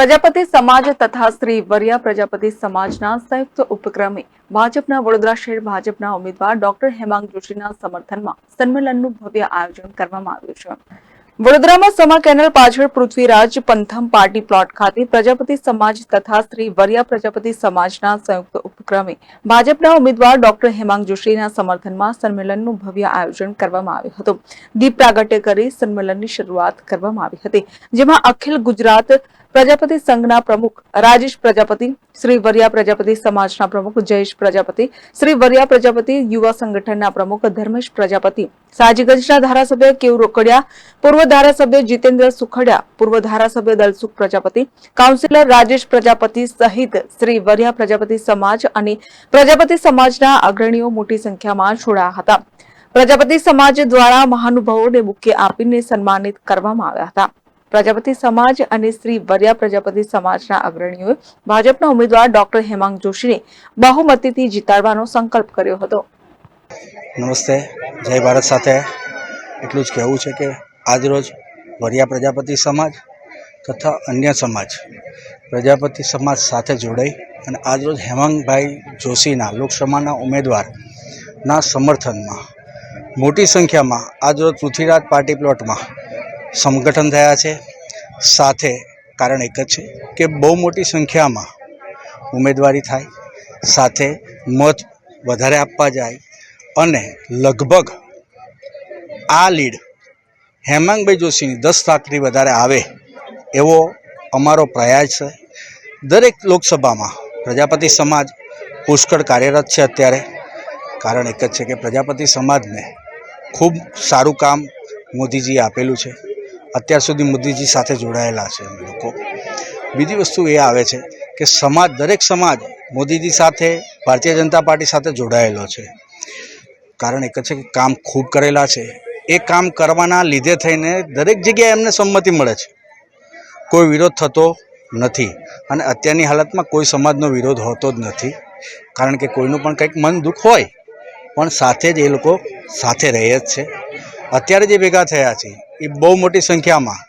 પ્રજાપતિ સમાજ તથા શ્રી વરિયા પ્રજાપતિ સમાજના સંયુક્ત ઉપક્રમે ભાજપના વડોદરા શહેર ભાજપના ઉમેદવાર ડોક્ટર હેમાંગ જોશીના સમર્થનમાં સંમેલનનું ભવ્ય આયોજન કરવામાં આવ્યું છે. વડોદરામાં સમા કેનલ પાછળ પૃથ્વીરાજ પંથમ પાર્ટી પ્લોટ ખાતે પ્રજાપતિ સમાજ તથા શ્રી વરિયા પ્રજાપતિ સમાજના સંયુક્ત ઉપક્રમે ભાજપના ઉમેદવાર ડોક્ટર હેમાંગ જોશીના સમર્થનમાં સંમેલનનું ભવ્ય આયોજન કરવામાં આવ્યું હતું. દીપ પ્રાગટ્ય કરી સંમેલનની શરૂઆત કરવામાં આવી હતી, જેમાં અખિલ ગુજરાત પ્રજાપતિ સંઘના પ્રમુખ રાજેશ પ્રજાપતિ, શ્રી વરિયા પ્રજાપતિ સમાજના પ્રમુખ જયેશ પ્રજાપતિ, શ્રી વરિયા પ્રજાપતિ યુવા સંગઠનના પ્રમુખ ધર્મેશ પ્રજાપતિ, સાજીગંજના ધારાસભ્ય કેવ રોકડિયા, પૂર્વ ધારાસભ્ય જીતેન્દ્ર સુખડિયા, પૂર્વ ધારાસભ્ય દલસુખ પ્રજાપતિ, કાઉન્સિલર રાજેશ પ્રજાપતિ સહિત શ્રી વરિયા પ્રજાપતિ સમાજ અને પ્રજાપતિ સમાજના અગ્રણીઓ મોટી સંખ્યામાં જોડાયા હતા. પ્રજાપતિ સમાજ દ્વારા મહાનુભાવોને બુકે આપીને સન્માનિત કરવામાં આવ્યા હતા. પ્રજાપતિ સમાજ અને શ્રી વરિયા પ્રજાપતિ સમાજના અગ્રણીઓએ ભાજપના ઉમેદવાર ડોક્ટર હેમાંગ જોશીને બહુમતીથી જીતાડવાનો સંકલ્પ કર્યો હતો. નમસ્તે. જય ભારત સાથે. એટલું જ કહેવું છે કે આજરોજ વરિયા પ્રજાપતિ સમાજ તથા અન્ય સમાજ પ્રજાપતિ સમાજ સાથે જોડાઈ અને આજરોજ હેમાંગભાઈ જોશીના લોકસભાના ઉમેદવારના સમર્થનમાં મોટી સંખ્યામાં આજરોજ પૃથ્વીરાજ પાર્ટી પ્લોટમાં સંગઠન થયા છે. સાથે કારણ એક જ છે કે બહુ મોટી સંખ્યામાં ઉમેદવારી થાય, સાથે મત વધારે આપવા જાય અને લગભગ આ લીડ હેમાંગભાઈ જોશીની દસ લાખથી વધારે આવે એવો અમારો પ્રયાસ છે. દરેક લોકસભામાં પ્રજાપતિ સમાજ પુષ્કળ કાર્યરત છે અત્યારે. કારણ એક જ છે કે પ્રજાપતિ સમાજને ખૂબ સારું કામ મોદીજીએ આપેલું છે. અત્યાર સુધી મોદીજી સાથે જોડાયેલા છે અમે લોકો. બીજી વસ્તુ એ આવે છે કે સમાજ, દરેક સમાજ મોદીજી સાથે, ભારતીય જનતા પાર્ટી સાથે જોડાયેલો છે. કારણ એક છે કે કામ ખૂબ કરેલા છે. એ કામ કરવાના લીધે થઈને દરેક જગ્યાએ એમને સંમતિ મળે છે. કોઈ વિરોધ થતો નથી અને અત્યારની હાલતમાં કોઈ સમાજનો વિરોધ હોતો જ નથી. કારણ કે કોઈનું પણ કંઈક મન દુઃખ હોય, પણ સાથે જ એ લોકો સાથે રહે જ છે. અત્યારે જે ભેગા થયા છે એ બહુ મોટી સંખ્યામાં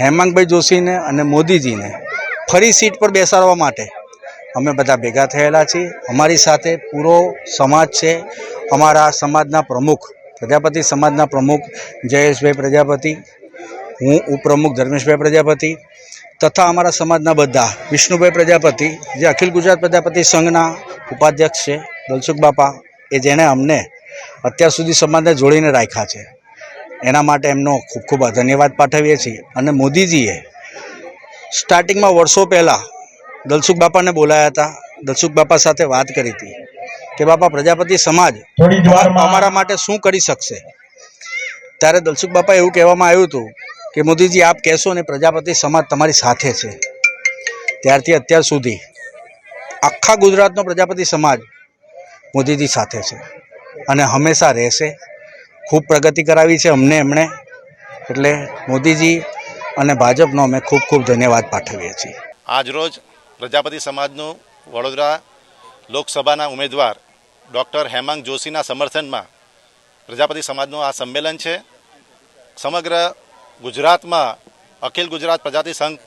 હેમાંગભાઈ જોશીને અને મોદીજીને ફરી સીટ પર બેસાડવા માટે અમે બધા ભેગા થયેલા છીએ. અમારી સાથે પૂરો સમાજ છે. અમારા સમાજના પ્રમુખ, પ્રજાપતિ સમાજના પ્રમુખ જયેશભાઈ પ્રજાપતિ, હું ઉપપ્રમુખ ધર્મેશભાઈ પ્રજાપતિ તથા અમારા સમાજના બધા વિષ્ણુભાઈ પ્રજાપતિ, જે અખિલ ગુજરાત પ્રજાપતિ સંઘના ઉપાધ્યક્ષ છે દલસુખ બાપા, એ જેણે અમને અત્યાર સુધી સમાજને જોડીને રાખ્યા છે. એના માટે એમનો ખૂબ ખૂબ ધન્યવાદ પાઠવીએ છીએ. અને મોદીજીએ સ્ટાર્ટિંગમાં વર્ષો પહેલાં દલસુખ બાપાને બોલાયા હતા. દલસુખ બાપા સાથે વાત કરી હતી કે બાપા પ્રજાપતિ સમાજ અમારા માટે શું કરી શકશે? ત્યારે દલસુખ બાપા એવું કહેવામાં આવ્યું હતું કે મોદીજી આપ કહેશો ને પ્રજાપતિ સમાજ તમારી સાથે છે. ત્યારથી અત્યાર સુધી આખા ગુજરાતનો પ્રજાપતિ સમાજ મોદીજી સાથે છે અને હંમેશા રહેશે. ખૂબ પ્રગતિ કરાવી છે અમને એમણે. એટલે મોદીજી અને ભાજપનો અમે ખૂબ ખૂબ ધન્યવાદ પાઠવીએ છીએ. આજરોજ પ્રજાપતિ સમાજનું વડોદરા લોકસભાના ઉમેદવાર ડૉક્ટર હેમાંગ જોશીના સમર્થનમાં પ્રજાપતિ સમાજનું આ સંમેલન છે. સમગ્ર ગુજરાતમાં અખિલ ગુજરાત પ્રજાતિ સંઘ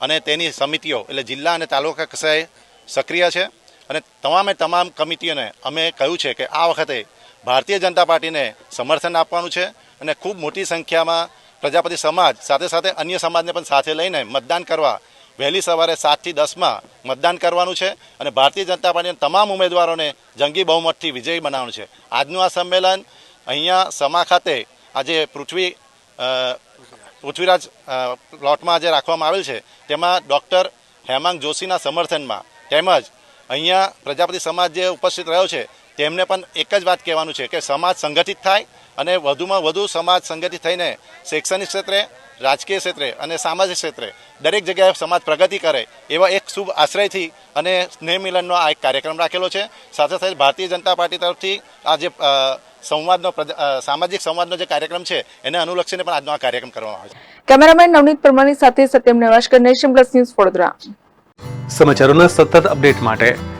અને તેની સમિતિઓ એટલે જિલ્લા અને તાલુકા કક્ષાએ સક્રિય છે. અને તમામે તમામ કમિટીઓને અમે કહ્યું છે કે આ વખતે ભારતીય જનતા પાર્ટીને સમર્થન આપવાનું છે અને ખૂબ મોટી સંખ્યામાં પ્રજાપતિ સમાજ સાથે સાથે અન્ય સમાજને પણ સાથે લઈને મતદાન કરવા વહેલી સવારે સાતથી દસમાં મતદાન કરવાનું છે અને ભારતીય જનતા પાર્ટીના તમામ ઉમેદવારોને જંગી બહુમતથી વિજયી બનાવવાનું છે. આજનું આ સંમેલન અહીંયા સમા ખાતે આજે પૃથ્વી પૃથ્વીરાજ પ્લોટમાં આજે રાખવામાં આવેલ છે. તેમાં ડૉક્ટર હેમાંગ જોશીના સમર્થનમાં તેમજ અહીંયા પ્રજાપતિ સમાજ જે ઉપસ્થિત રહ્યો છે તેમને પણ એક જ વાત કહેવાનું છે કે સમાજ સંગઠિત થાય અને વધુમાં વધુ સમાજ સંગઠિત થઈને શૈક્ષણિક ક્ષેત્રે રાજકીય ક્ષેત્રે અને સામાજિક ક્ષેત્રે દરેક જગ્યાએ સમાજ પ્રગતિ કરે એવા એક શુભ આશ્રયથી અને સ્નેહ મિલનનો આ એક કાર્યક્રમ રાખેલો છે. સાથે સાથે ભારતીય જનતા પાર્ટી તરફથી આ જે સંવાદનો સામાજિક સંવાદનો જે કાર્યક્રમ છે એને અનુલક્ષીને પણ આજનો આ કાર્યક્રમ કરવામાં આવે છે. કેમેરામેન નવનીત પરમારની સાથે Satyam Nevashkar Nation Plus News Vadodara. સમાચારોના સતત અપડેટ માટે